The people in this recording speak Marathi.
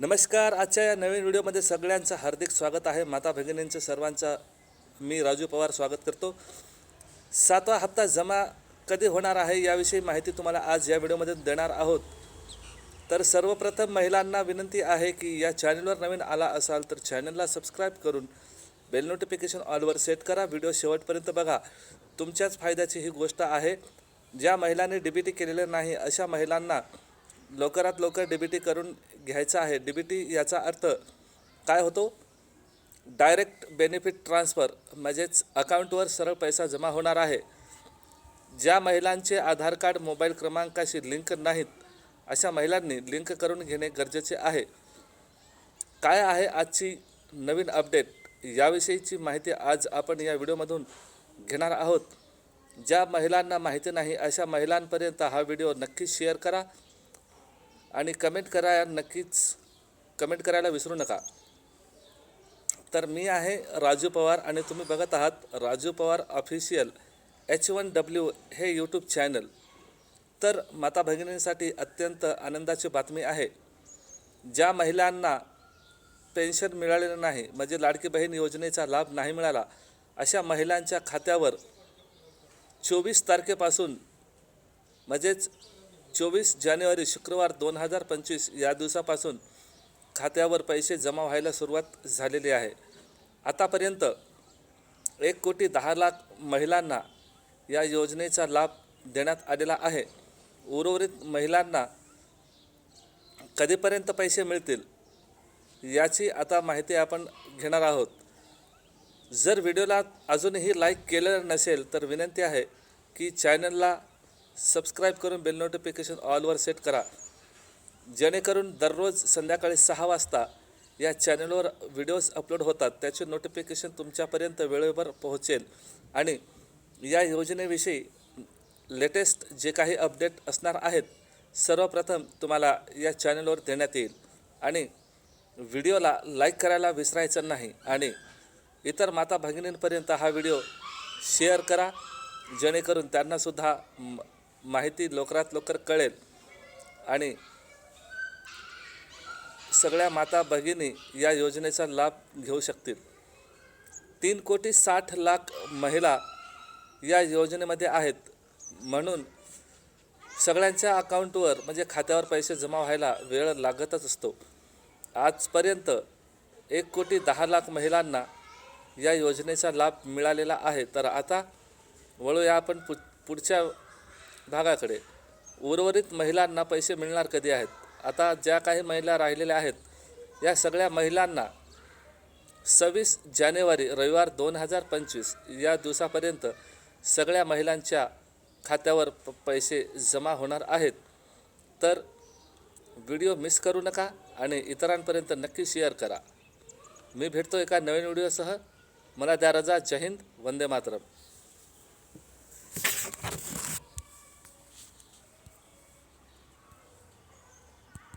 नमस्कार आजच्या या नवीन व्हिडिओमध्ये सगळ्यांचं हार्दिक स्वागत आहे. माता भगिनींचं सर्वांचा मी राजू पवार स्वागत करतो. सातवा हप्ता जमा कधी होणार आहे याविषयी माहिती तुम्हाला आज या व्हिडिओमध्ये देणार आहोत. तर सर्वप्रथम महिलांना विनंती आहे की या चॅनलवर नवीन आला असाल तर चॅनलला सबस्क्राईब करून बेल नोटिफिकेशन ऑलवर सेट करा. व्हिडिओ शेवटपर्यंत बघा. तुमच्याच फायद्याची ही गोष्ट आहे. ज्या महिलांनी डी बी टी केलेलं नाही अशा महिलांना लवकरात लवकर डी बी टी करून घ्यायचं आहे. डी बी टी याचा अर्थ काय होतो? डायरेक्ट बेनिफिट ट्रान्सफर म्हणजेच अकाउंटवर सरळ पैसा जमा होणार आहे. ज्या महिलांचे आधार कार्ड मोबाईल क्रमांकाशी लिंक नाहीत अशा महिलांनी लिंक करून घेणे गरजेचे आहे. काय आहे आजची नवीन अपडेट याविषयीची माहिती आज आपण या व्हिडिओमधून घेणार आहोत. ज्या महिलांना माहिती नाही अशा महिलांपर्यंत हा व्हिडिओ नक्कीच शेअर करा. आणि कमेंट करा नक्कीच कमेंट करायला विसरू नका. तर मी आहे राजू पवार आणि तुम्ही बघत आहात Raju Pawar official H one W हे यूट्यूब चॅनल तर माता भगिनींसाठी अत्यंत आनंदाची बातमी आहे. ज्या महिलांना पेन्शन मिळालेलं नाही म्हणजे लाडकी बहीण योजनेचा लाभ नाही मिळाला अशा महिलांच्या खात्यावर चोवीस तारखेपासून म्हणजेच चोवीस जानेवारी शुक्रवार दोन हजार पंचवीस या दिवसापासून खात्यावर पैसे जमा व्हायला सुरुवात झालेली आहे. आतापर्यंत एक कोटी दहा लाख महिलांना या योजनेचा लाभ देण्यात आलेला आहे. उर्वरित महिलांना कधीपर्यंत पैसे मिळतील याची आता माहिती आपण घेणार आहोत. जर व्हिडिओला अजूनही लाईक केलेलं नसेल तर विनंती आहे की चॅनलला सबस्क्राईब करून बेल नोटिफिकेशन ऑलवर सेट करा. जेणेकरून दररोज संध्याकाळी सहा वाजता या चॅनलवर व्हिडिओज अपलोड होतात त्याचे नोटिफिकेशन तुमच्यापर्यंत वेळेवर पोहोचेल. आणि या योजनेविषयी लेटेस्ट जे काही अपडेट असणार आहेत सर्वप्रथम तुम्हाला या चॅनलवर देण्यात येईल. आणि व्हिडिओला लाईक करायला विसरायचं नाही. आणि इतर माता भगिनींपर्यंत हा व्हिडिओ शेअर करा जेणेकरून त्यांनासुद्धा म- माहिती लवकरात लवकर कळेल. आणि सगळ्या माता भगिनी या योजनेचा लाभ घेऊ शकतील. तीन कोटी साठ लाख महिला या योजनेमध्ये आहेत. म्हणून सगळ्यांच्या अकाउंटवर म्हणजे खात्यावर पैसे जमा व्हायला वेळ लागतच असतो. आजपर्यंत एक कोटी दहा लाख महिलांना या योजनेचा लाभ मिळालेला आहे. तर आता वळूया आपण पु पुढच्या भागाकडे. उर्वरित महिलांना पैसे मिळणार कधी आहेत? आता ज्या काही महिला राहिलेल्या आहेत या सगळ्या महिलांना सव्वीस जानेवारी रविवार दोन हजार पंचवीस या दिवसापर्यंत सगळ्या महिलांच्या खात्यावर प पैसे जमा होणार आहेत. तर व्हिडिओ मिस करू नका आणि इतरांपर्यंत नक्की शेअर करा. मी भेटतो एका नवीन व्हिडिओसह. मला द्या रजा. जय हिंद. वंदे मातरम.